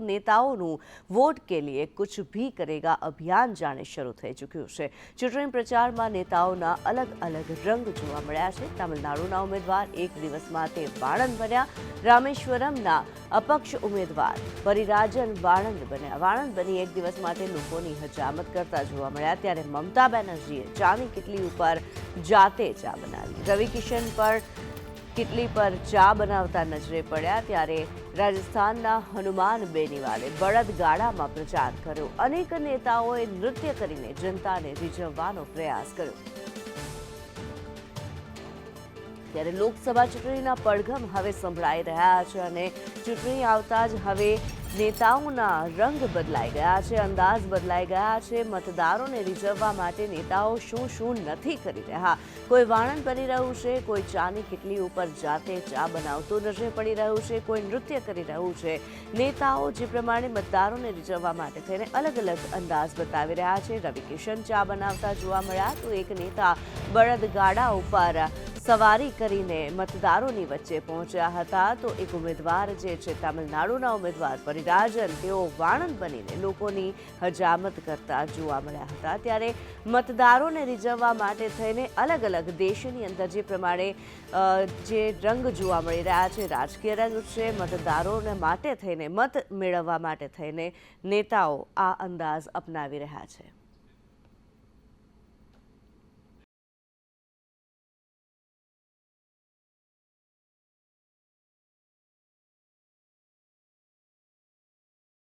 નેતાઓનું vote કે લીએ કુછ ભી કરેગા અભિયાન જાણે શરૂ થઈ ચૂક્યું છે. ચૂંટણી પ્રચારમાં નેતાઓના અલગ અલગ રંગ જોવા મળ્યા છે. તમિલનાડુના ઉમેદવાર એક દિવસમાં તે વાણંદ બન્યા. રામેશ્વરમના અપક્ષ ઉમેદવાર પરિરાજન વાણંદ બન્યા. વાણંદ બની એક દિવસ માટે લોકોની હજામત કરતા જોવા મળ્યા. ત્યારે મમતા બેનર્જીએ ચાની કેટલી ઉપર જાતે ચા બનાવી. રવિ કિશન પર કિટલી પર ચા બનાવતા નજરે પડ્યા ત્યારે રાજસ્થાનના હનુમાન બેનીવાલે બળદ ગાડામાં પ્રચાર કર્યો. અનેક નેતાઓએ નૃત્ય કરીને જનતાને રીઝવવાનો પ્રયાસ કર્યો. ત્યારે લોકસભા ચૂંટણીના પડઘમ હવે સંભળાઈ રહ્યા છે અને ચૂંટણી આવતા જ હવે નેતાઓના રંગ બદલાઈ ગયા છે, અંદાજ બદલાઈ ગયા છે. મતદારોને રીઝવવા માટે નેતાઓ શું શું નથી કરી રહ્યા? કોઈ વાણંદ બની રહ્યું છે? કોઈ ચાની કિટલી ઉપર જાતે ચા બનાવતું નજરે પડી રહ્યું છે? કોઈ નૃત્ય કરી રહ્યું છે? નેતાઓ જે પ્રમાણે મતદારોને રીઝવવા માટે થઈને અલગ અલગ અંદાજ બતાવી રહ્યા છે. રવિ કિશન ચા બનાવતા જોવા મળ્યા તો એક નેતા બળદગાડા ઉપર સવારી કરીને મતદારોની વચ્ચે પહોંચ્યા હતા તો એક ઉમેદવાર જે છે તામિલનાડુના ઉમેદવાર પરિરાજન, તેઓ વાણંદ બનીને લોકોની હજામત કરતા જોવા મળ્યા હતા. ત્યારે મતદારોને રીઝવવા માટે થઈને અલગ અલગ દેશની અંદર જે પ્રમાણે જે રંગ જોવા મળી રહ્યા છે, રાજકીય રંગ છે, મતદારોને માટે થઈને, મત મેળવવા માટે થઈને નેતાઓ આ અંદાજ અપનાવી રહ્યા છે.